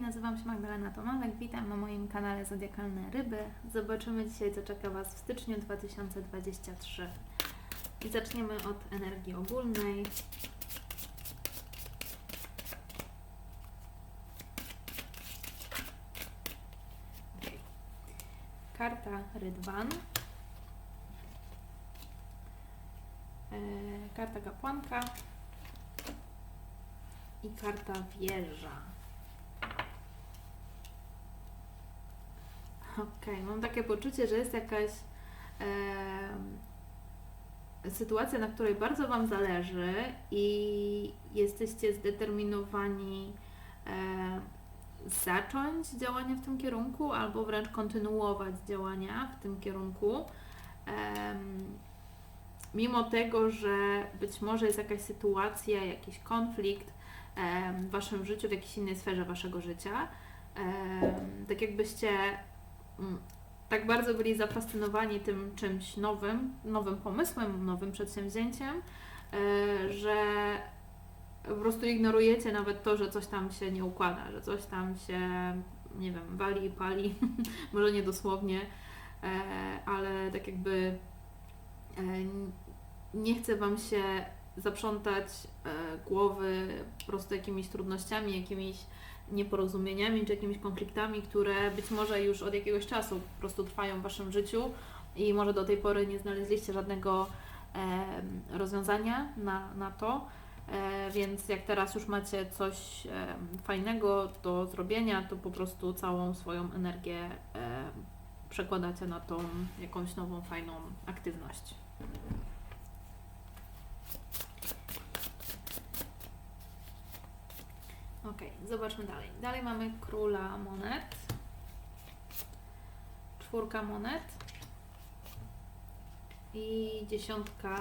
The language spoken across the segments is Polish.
nazywam się Magdalena Tomalek, witam na moim kanale Zodiakalne Ryby. Zobaczymy dzisiaj, co czeka Was w styczniu 2023. I zaczniemy od energii ogólnej. Karta Rydwan. E, karta Kapłanka. I karta Wieża. Okej, mam takie poczucie, że jest jakaś em, sytuacja, na której bardzo Wam zależy i jesteście zdeterminowani e, zacząć działania w tym kierunku albo wręcz kontynuować działania w tym kierunku. Em, mimo tego, że być może jest jakaś sytuacja, jakiś konflikt w Waszym życiu, w jakiejś innej sferze Waszego życia, tak jakbyście tak bardzo byli zafascynowani tym czymś nowym, nowym pomysłem, nowym przedsięwzięciem, e, że po prostu ignorujecie nawet to, że coś tam się nie układa, że coś tam się, nie wiem, wali i pali, może nie dosłownie, e, ale tak jakby e, nie chce Wam się zaprzątać głowy po prostu jakimiś trudnościami, jakimiś nieporozumieniami czy jakimiś konfliktami, które być może już od jakiegoś czasu po prostu trwają w Waszym życiu i może do tej pory nie znaleźliście żadnego e, rozwiązania na, na to. E, więc jak teraz już macie coś e, fajnego do zrobienia, to po prostu całą swoją energię przekładacie na tą jakąś nową, fajną aktywność. Ok, zobaczmy dalej. Dalej mamy króla monet. Czwórka monet. I dziesiątka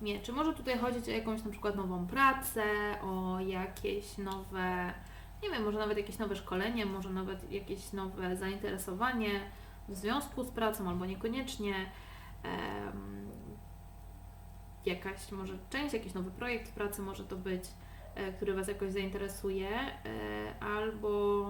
mieczy. Może tutaj chodzić o jakąś na przykład nową pracę, o jakieś nowe, nie wiem, może nawet jakieś nowe szkolenie, może nawet jakieś nowe zainteresowanie w związku z pracą, albo niekoniecznie. Em, jakaś może część, jakiś nowy projekt pracy może to być który Was jakoś zainteresuje, e, albo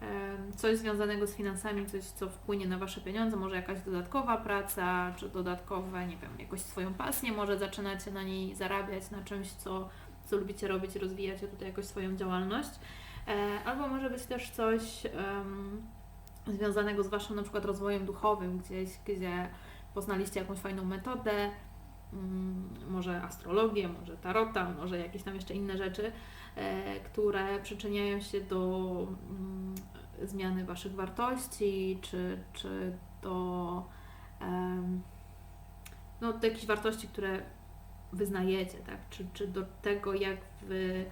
em, coś związanego z finansami, coś, co wpłynie na Wasze pieniądze, może jakaś dodatkowa praca, czy dodatkowe, nie wiem, jakoś swoją pasję, może zaczynacie na niej zarabiać, na czymś, co, co lubicie robić, rozwijacie tutaj jakoś swoją działalność, E, albo może być też coś em, związanego z Waszym na przykład rozwojem duchowym, gdzieś, gdzie poznaliście jakąś fajną metodę, może astrologię, może tarota, może jakieś tam jeszcze inne rzeczy, e, które przyczyniają się do mm, zmiany Waszych wartości, czy, czy do, no, do jakichś wartości, które wyznajecie, tak? czy, czy do tego, jak Wy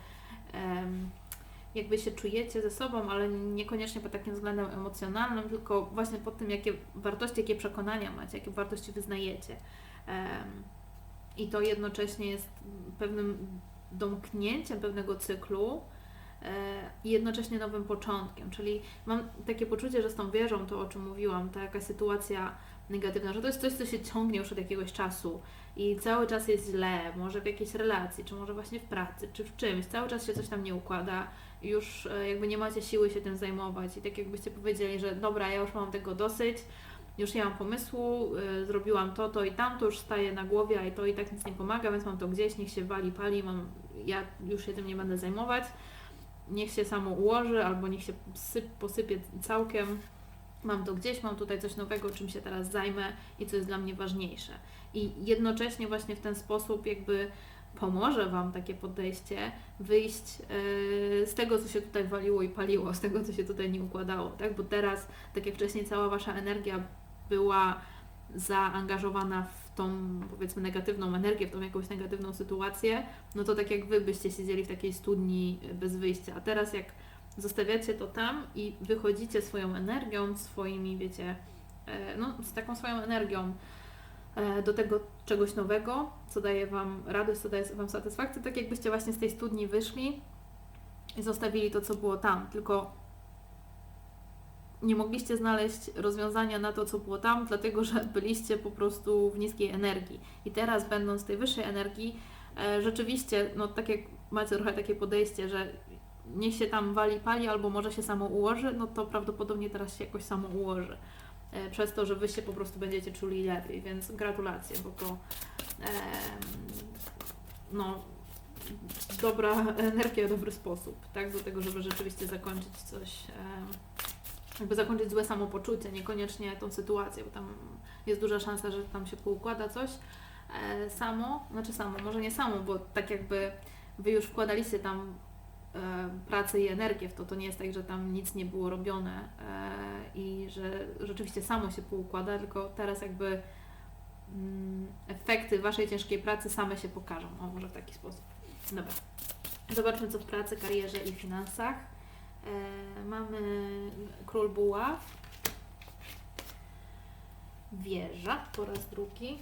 jak Wy się czujecie ze sobą, ale niekoniecznie pod takim względem emocjonalnym, tylko właśnie pod tym, jakie wartości, jakie przekonania macie, jakie wartości wyznajecie. I to jednocześnie jest pewnym domknięciem pewnego cyklu e, i jednocześnie nowym początkiem. Czyli mam takie poczucie, że z tą wieżą, to o czym mówiłam, ta jakaś sytuacja negatywna, że to jest coś, co się ciągnie już od jakiegoś czasu i cały czas jest źle, może w jakiejś relacji, czy może właśnie w pracy, czy w czymś, cały czas się coś tam nie układa, już e, jakby nie macie siły się tym zajmować i tak jakbyście powiedzieli, że dobra, ja już mam tego dosyć, już nie mam pomysłu, y, zrobiłam to, to i tamto, już staję na głowie, a i to i tak nic nie pomaga, więc mam to gdzieś, niech się wali, pali, mam, ja już się tym nie będę zajmować, niech się samo ułoży, albo niech się syp, posypie całkiem, mam to gdzieś, mam tutaj coś nowego, czym się teraz zajmę i co jest dla mnie ważniejsze. I jednocześnie właśnie w ten sposób jakby pomoże Wam takie podejście wyjść yy, z tego, co się tutaj waliło i paliło, z tego, co się tutaj nie układało, tak? Bo teraz, tak jak wcześniej, cała Wasza energia była zaangażowana w tą, powiedzmy, negatywną energię, w tą jakąś negatywną sytuację, no to tak jak Wy byście siedzieli w takiej studni bez wyjścia. A teraz jak zostawiacie to tam i wychodzicie swoją energią, swoimi, wiecie, e, no, z taką swoją energią e, do tego czegoś nowego, co daje Wam radość, co daje Wam satysfakcję, tak jakbyście właśnie z tej studni wyszli i zostawili to, co było tam, tylko nie mogliście znaleźć rozwiązania na to, co było tam, dlatego że byliście po prostu w niskiej energii. I teraz, będąc w tej wyższej energii, e, rzeczywiście, no tak jak macie trochę takie podejście, że niech się tam wali pali, albo może się samo ułoży, no to prawdopodobnie teraz się jakoś samo ułoży. E, Przez to, że Wy się po prostu będziecie czuli lepiej, więc gratulacje, bo to em, no, dobra energia, dobry sposób, tak, do tego, żeby rzeczywiście zakończyć coś, em, jakby zakończyć złe samopoczucie, niekoniecznie tą sytuację, bo tam jest duża szansa, że tam się poukłada coś e, samo, znaczy samo, może nie samo, bo tak jakby Wy już wkładaliście tam e, pracę i energię w to, to nie jest tak, że tam nic nie było robione e, i że rzeczywiście samo się poukłada, tylko teraz jakby mm, efekty Waszej ciężkiej pracy same się pokażą, o może w taki sposób. Dobra. Zobaczmy, co w pracy, karierze i finansach. E, mamy król buław. Wieża po raz drugi.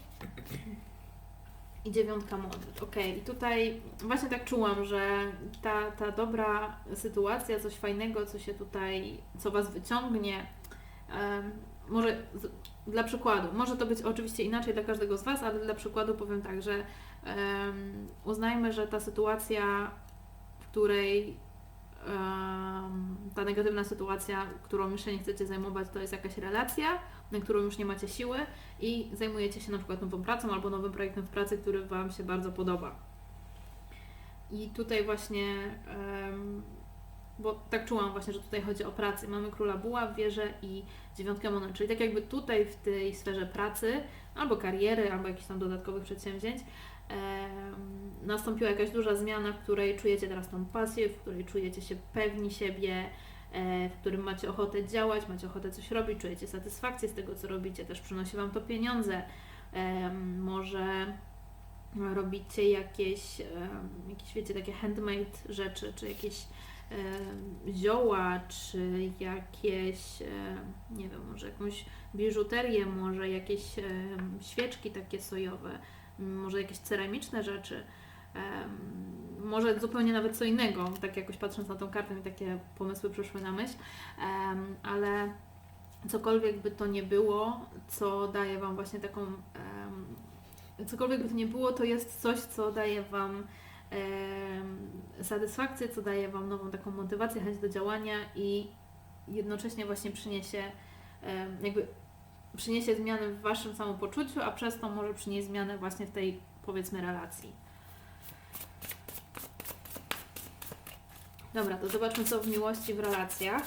I dziewiątka monet. Ok, i tutaj właśnie tak czułam, że ta, ta dobra sytuacja, coś fajnego, co się tutaj, co Was wyciągnie, może dla przykładu, może to być oczywiście inaczej dla każdego z Was, ale dla przykładu powiem tak, że em, uznajmy, że ta sytuacja, w której ta negatywna sytuacja, którą już nie chcecie zajmować, to jest jakaś relacja, na którą już nie macie siły i zajmujecie się na przykład nową pracą albo nowym projektem w pracy, który Wam się bardzo podoba. I tutaj właśnie, bo tak czułam właśnie, że tutaj chodzi o pracę. Mamy króla buła, wieżę i dziewiątkę monet, czyli tak jakby tutaj w tej sferze pracy, albo kariery, albo jakichś tam dodatkowych przedsięwzięć, nastąpiła jakaś duża zmiana, w której czujecie teraz tą pasję, w której czujecie się pewni siebie, e, w którym macie ochotę działać, macie ochotę coś robić, czujecie satysfakcję z tego, co robicie, też przynosi Wam to pieniądze. Może robicie jakieś, jakieś, wiecie, takie handmade rzeczy, czy jakieś zioła, czy jakieś, nie wiem, może jakąś biżuterię, może jakieś świeczki takie sojowe, może jakieś ceramiczne rzeczy. Może zupełnie nawet co innego, tak jakoś patrząc na tą kartę mi takie pomysły przyszły na myśl, ale cokolwiek by to nie było, co daje Wam właśnie taką, cokolwiek by to nie było, to jest coś, co daje Wam satysfakcję, co daje Wam nową taką motywację, chęć do działania i jednocześnie właśnie przyniesie jakby przyniesie zmiany w Waszym samopoczuciu, a przez to może przynieść zmianę właśnie w tej powiedzmy relacji. Dobra, to zobaczmy co w miłości w relacjach.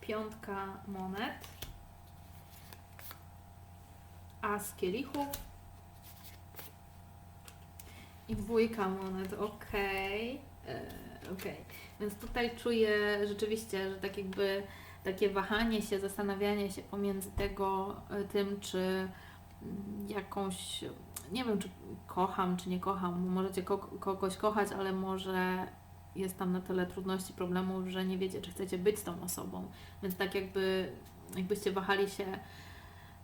Piątka monet. As kielichów. I dwójka monet, okej. E, Okej, więc tutaj czuję rzeczywiście, że tak jakby takie wahanie się, zastanawianie się pomiędzy tego, e, tym, czy mm, jakąś, nie wiem, czy kocham, czy nie kocham, możecie ko- kogoś kochać, ale może jest tam na tyle trudności, problemów, że nie wiecie, czy chcecie być z tą osobą. Więc tak jakby, jakbyście wahali się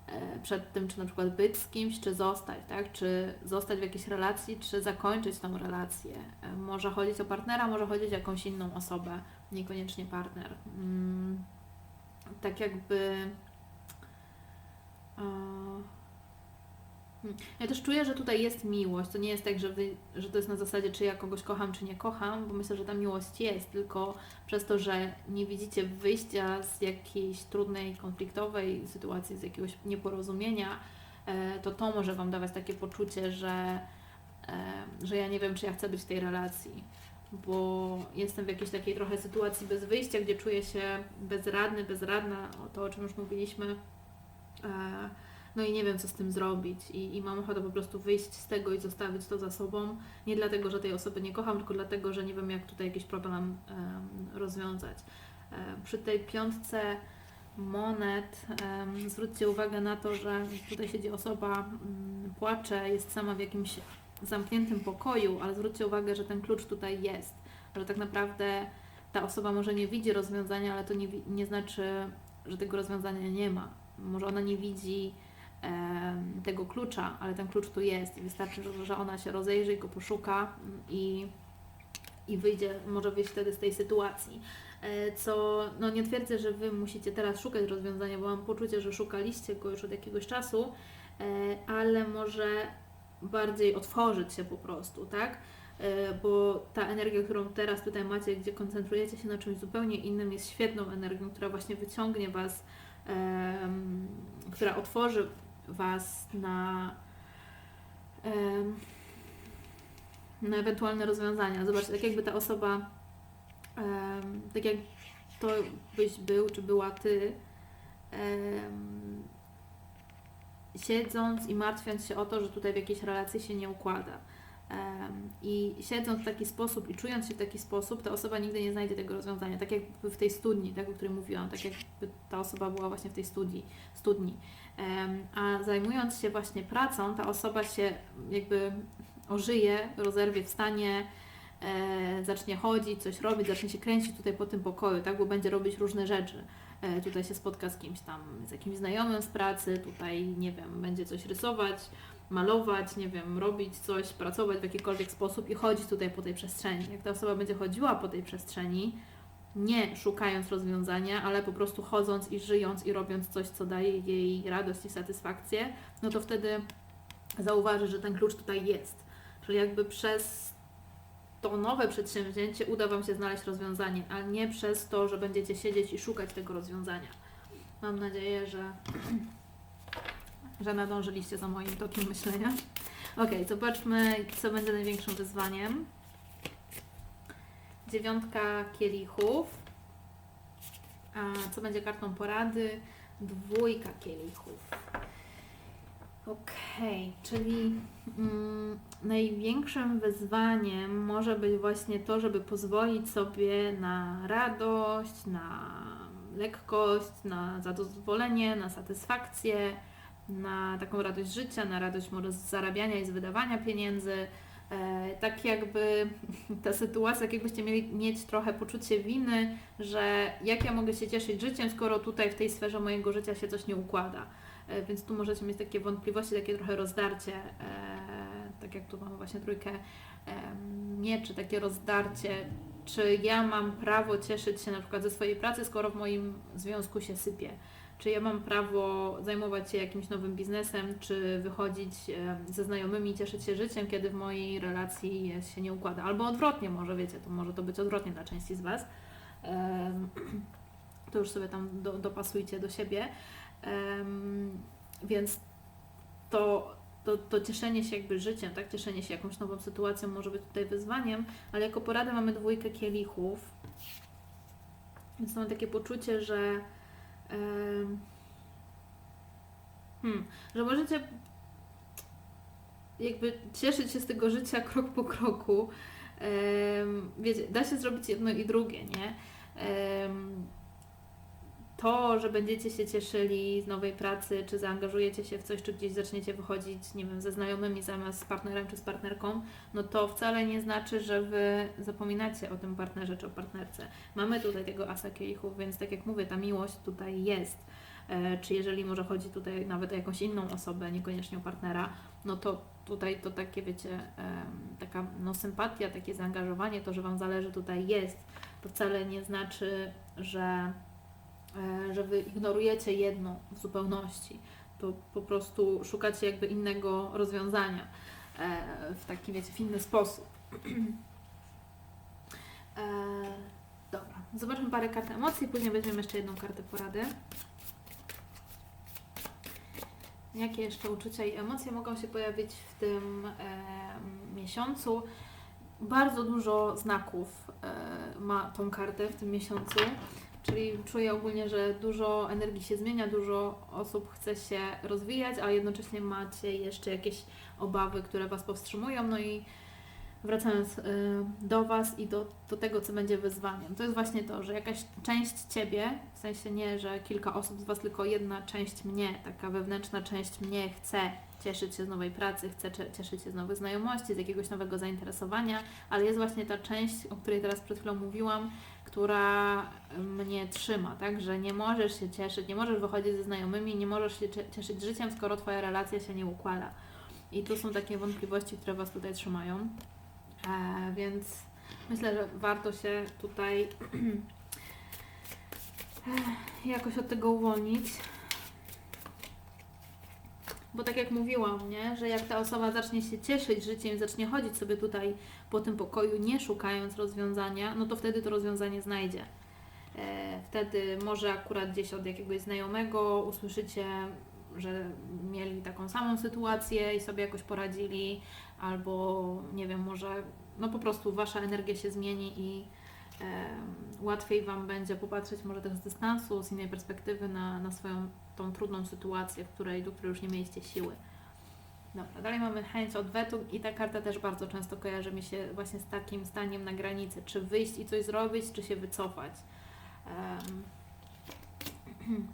e, przed tym, czy na przykład być z kimś, czy zostać, tak? Czy zostać w jakiejś relacji, czy zakończyć tą relację. E, Może chodzić o partnera, może chodzić o jakąś inną osobę, niekoniecznie partner. Mm, tak jakby. e, Hmm. Ja też czuję, że tutaj jest miłość. To nie jest tak, że, wy, że to jest na zasadzie, czy ja kogoś kocham, czy nie kocham, bo myślę, że ta miłość jest, tylko przez to, że nie widzicie wyjścia z jakiejś trudnej, konfliktowej sytuacji, z jakiegoś nieporozumienia, e, to to może Wam dawać takie poczucie, że, e, że ja nie wiem, czy ja chcę być w tej relacji. Bo jestem w jakiejś takiej trochę sytuacji bez wyjścia, gdzie czuję się bezradny, bezradna, o to, o czym już mówiliśmy. E, no i nie wiem, co z tym zrobić. I, I mam ochotę po prostu wyjść z tego i zostawić to za sobą. Nie dlatego, że tej osoby nie kocham, tylko dlatego, że nie wiem, jak tutaj jakiś problem em, rozwiązać. E, przy tej piątce monet zwróćcie uwagę na to, że tutaj siedzi osoba, mm, płacze, jest sama w jakimś zamkniętym pokoju, ale zwróćcie uwagę, że ten klucz tutaj jest. Że tak naprawdę ta osoba może nie widzi rozwiązania, ale to nie, nie znaczy, że tego rozwiązania nie ma. Może ona nie widzi em, tego klucza, ale ten klucz tu jest i wystarczy, że, że ona się rozejrzy i go poszuka mm, i, i wyjdzie, może wyjść wtedy z tej sytuacji. E, Co, no nie twierdzę, że Wy musicie teraz szukać rozwiązania, bo mam poczucie, że szukaliście go już od jakiegoś czasu, e, ale może bardziej otworzyć się po prostu, tak? e, bo ta energia, którą teraz tutaj macie, gdzie koncentrujecie się na czymś zupełnie innym, jest świetną energią, która właśnie wyciągnie Was, em, która otworzy Was na, em, na ewentualne rozwiązania. Zobacz, tak jakby ta osoba, em, tak jak to byś był, czy była Ty, em, siedząc i martwiąc się o to, że tutaj w jakiejś relacji się nie układa. I siedząc w taki sposób i czując się w taki sposób, ta osoba nigdy nie znajdzie tego rozwiązania. Tak jakby w tej studni, tak o której mówiłam, tak jakby ta osoba była właśnie w tej studni. studni. A zajmując się właśnie pracą, ta osoba się jakby ożyje, rozerwie, wstanie, e, zacznie chodzić, coś robić, zacznie się kręcić tutaj po tym pokoju, tak, bo będzie robić różne rzeczy. E, tutaj się spotka z kimś tam, z jakimś znajomym z pracy, tutaj, nie wiem, będzie coś rysować, malować, nie wiem, robić coś, pracować w jakikolwiek sposób i chodzić tutaj po tej przestrzeni. Jak ta osoba będzie chodziła po tej przestrzeni, nie szukając rozwiązania, ale po prostu chodząc i żyjąc i robiąc coś, co daje jej radość i satysfakcję, no to wtedy zauważy, że ten klucz tutaj jest. Czyli jakby przez to nowe przedsięwzięcie uda Wam się znaleźć rozwiązanie, a nie przez to, że będziecie siedzieć i szukać tego rozwiązania. Mam nadzieję, że, że nadążyliście za moim tokiem myślenia. Ok, zobaczmy, co będzie największym wyzwaniem. Dziewiątka kielichów. A co będzie kartą porady? Dwójka kielichów. Okej, czyli mm, największym wyzwaniem może być właśnie to, żeby pozwolić sobie na radość, na lekkość, na zadowolenie, na satysfakcję, na taką radość życia, na radość może z zarabiania i z wydawania pieniędzy. E, tak jakby ta sytuacja, jak jakbyście mieli mieć trochę poczucie winy, że jak ja mogę się cieszyć życiem, skoro tutaj w tej sferze mojego życia się coś nie układa. E, Więc tu możecie mieć takie wątpliwości, takie trochę rozdarcie, e, tak jak tu mamy właśnie trójkę mieczy, takie rozdarcie, czy ja mam prawo cieszyć się na przykład ze swojej pracy, skoro w moim związku się sypie. Czy ja mam prawo zajmować się jakimś nowym biznesem, czy wychodzić ze znajomymi cieszyć się życiem, kiedy w mojej relacji się nie układa. Albo odwrotnie może, wiecie, to może to być odwrotnie dla części z Was. To już sobie tam do, dopasujcie do siebie. Więc to, to, to cieszenie się jakby życiem, tak? Cieszenie się jakąś nową sytuacją może być tutaj wyzwaniem, ale jako poradę mamy dwójkę kielichów. Więc mamy takie poczucie, że hmm, że możecie jakby cieszyć się z tego życia krok po kroku. Wiecie, da się zrobić jedno i drugie, nie? To, że będziecie się cieszyli z nowej pracy, czy zaangażujecie się w coś, czy gdzieś zaczniecie wychodzić, nie wiem, ze znajomymi zamiast z partnerem czy z partnerką, no to wcale nie znaczy, że Wy zapominacie o tym partnerze czy o partnerce. Mamy tutaj tego asa kielichów, więc tak jak mówię, ta miłość tutaj jest. E, Czy jeżeli może chodzi tutaj nawet o jakąś inną osobę, niekoniecznie o partnera, no to tutaj to takie, wiecie, em, taka no, sympatia, takie zaangażowanie, to, że Wam zależy tutaj jest, to wcale nie znaczy, że e, że wy ignorujecie jedno w zupełności, to po prostu szukacie jakby innego rozwiązania e, w taki, wiecie, w inny sposób. E, Dobra, zobaczmy parę kart emocji, później weźmiemy jeszcze jedną kartę porady. Jakie jeszcze uczucia i emocje mogą się pojawić w tym e, miesiącu? Bardzo dużo znaków e, ma tą kartę w tym miesiącu. Czyli czuję ogólnie, że dużo energii się zmienia, dużo osób chce się rozwijać, a jednocześnie macie jeszcze jakieś obawy, które Was powstrzymują. No i wracając y, do Was i do, do tego, co będzie wyzwaniem, to jest właśnie to, że jakaś część Ciebie, w sensie nie, że kilka osób z Was, tylko jedna część mnie, taka wewnętrzna część mnie chce cieszyć się z nowej pracy, chce cieszyć się z nowych znajomości, z jakiegoś nowego zainteresowania, ale jest właśnie ta część, o której teraz przed chwilą mówiłam, która mnie trzyma, tak? Że nie możesz się cieszyć, nie możesz wychodzić ze znajomymi, nie możesz się cie- cieszyć życiem, skoro Twoja relacja się nie układa. I tu są takie wątpliwości, które Was tutaj trzymają. E, więc myślę, że warto się tutaj e, jakoś od tego uwolnić. Bo tak jak mówiłam, nie? że jak ta osoba zacznie się cieszyć życiem, zacznie chodzić sobie tutaj po tym pokoju, nie szukając rozwiązania, no to wtedy to rozwiązanie znajdzie. E, Wtedy może akurat gdzieś od jakiegoś znajomego usłyszycie, że mieli taką samą sytuację i sobie jakoś poradzili, albo nie wiem, może no po prostu wasza energia się zmieni i łatwiej Wam będzie popatrzeć może też z dystansu, z innej perspektywy na, na swoją tą trudną sytuację, w której, do której już nie mieliście siły. Dobra, dalej mamy chęć odwetu i ta karta też bardzo często kojarzy mi się właśnie z takim staniem na granicy, czy wyjść i coś zrobić, czy się wycofać. Em,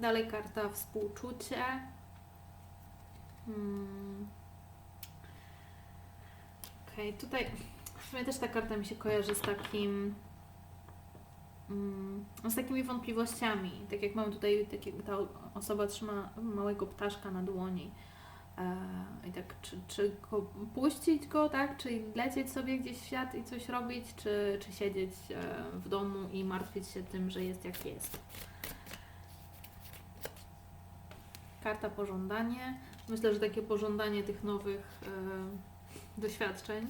Dalej karta współczucie. Hmm. Okej, tutaj w sumie też ta karta mi się kojarzy z takim mm, z takimi wątpliwościami. Tak jak mamy tutaj, takie, ta osoba trzyma małego ptaszka na dłoni. E, I tak, czy, czy go puścić go, tak? Czy lecieć sobie gdzieś w świat i coś robić, czy, czy siedzieć e, w domu i martwić się tym, że jest jak jest. Karta pożądanie. Myślę, że takie pożądanie tych nowych e, doświadczeń.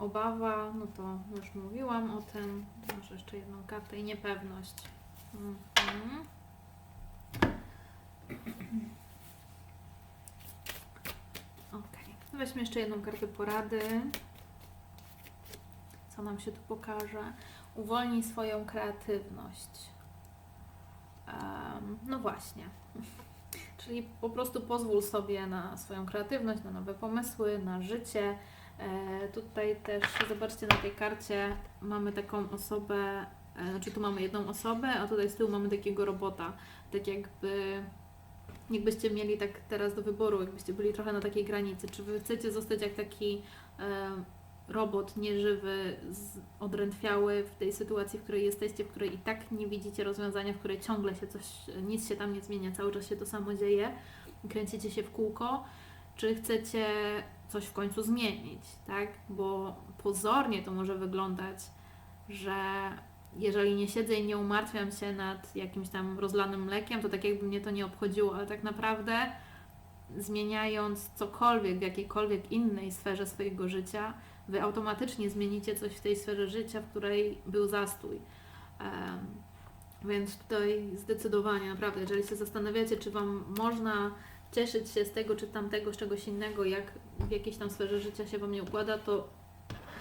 Obawa, no to już mówiłam o tym. Może jeszcze jedną kartę i niepewność. Mhm. Okej. Weźmy jeszcze jedną kartę porady. Co nam się tu pokaże? Uwolnij swoją kreatywność. Em, no właśnie. Czyli po prostu pozwól sobie na swoją kreatywność, na nowe pomysły, na życie. E, tutaj też zobaczcie na tej karcie mamy taką osobę, e, znaczy tu mamy jedną osobę, a tutaj z tyłu mamy takiego robota. Tak jakby jakbyście mieli tak teraz do wyboru, jakbyście byli trochę na takiej granicy, czy wy chcecie zostać jak taki e, robot nieżywy, z, odrętwiały w tej sytuacji, w której jesteście, w której i tak nie widzicie rozwiązania, w której ciągle się coś, nic się tam nie zmienia, cały czas się to samo dzieje, kręcicie się w kółko, czy chcecie coś w końcu zmienić, tak? Bo pozornie to może wyglądać, że jeżeli nie siedzę i nie umartwiam się nad jakimś tam rozlanym mlekiem, to tak jakby mnie to nie obchodziło, ale tak naprawdę zmieniając cokolwiek w jakiejkolwiek innej sferze swojego życia, Wy automatycznie zmienicie coś w tej sferze życia, w której był zastój. Em, więc tutaj zdecydowanie, naprawdę, jeżeli się zastanawiacie, czy Wam można cieszyć się z tego czy tamtego, z czegoś innego, jak w jakiejś tam sferze życia się Wam nie układa, to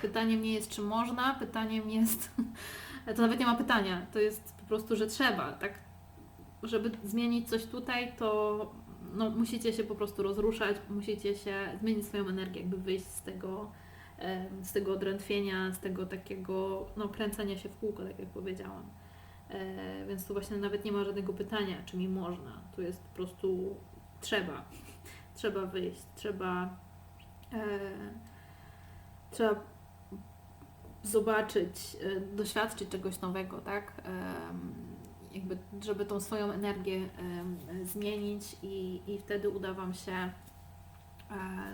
pytaniem nie jest, czy można, pytaniem jest, to nawet nie ma pytania, to jest po prostu, że trzeba, tak? Żeby zmienić coś tutaj, to no, musicie się po prostu rozruszać, musicie się zmienić swoją energię, jakby wyjść z tego, z tego odrętwienia, z tego takiego no, kręcenia się w kółko, tak jak powiedziałam. E, więc tu właśnie nawet nie ma żadnego pytania, czy mi można. Tu jest po prostu trzeba. Trzeba wyjść, trzeba, e, trzeba zobaczyć, e, doświadczyć czegoś nowego, tak? Em, jakby, żeby tą swoją energię zmienić i, i wtedy uda Wam się e,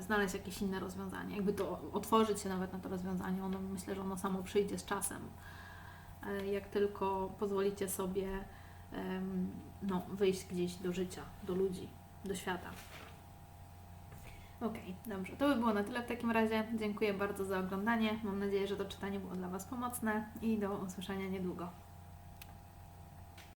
znaleźć jakieś inne rozwiązanie. Jakby to otworzyć się nawet na to rozwiązanie, ono myślę, że ono samo przyjdzie z czasem. E, jak tylko pozwolicie sobie no, wyjść gdzieś do życia, do ludzi, do świata. Okej, dobrze. To by było na tyle w takim razie. Dziękuję bardzo za oglądanie. Mam nadzieję, że to czytanie było dla Was pomocne i do usłyszenia niedługo.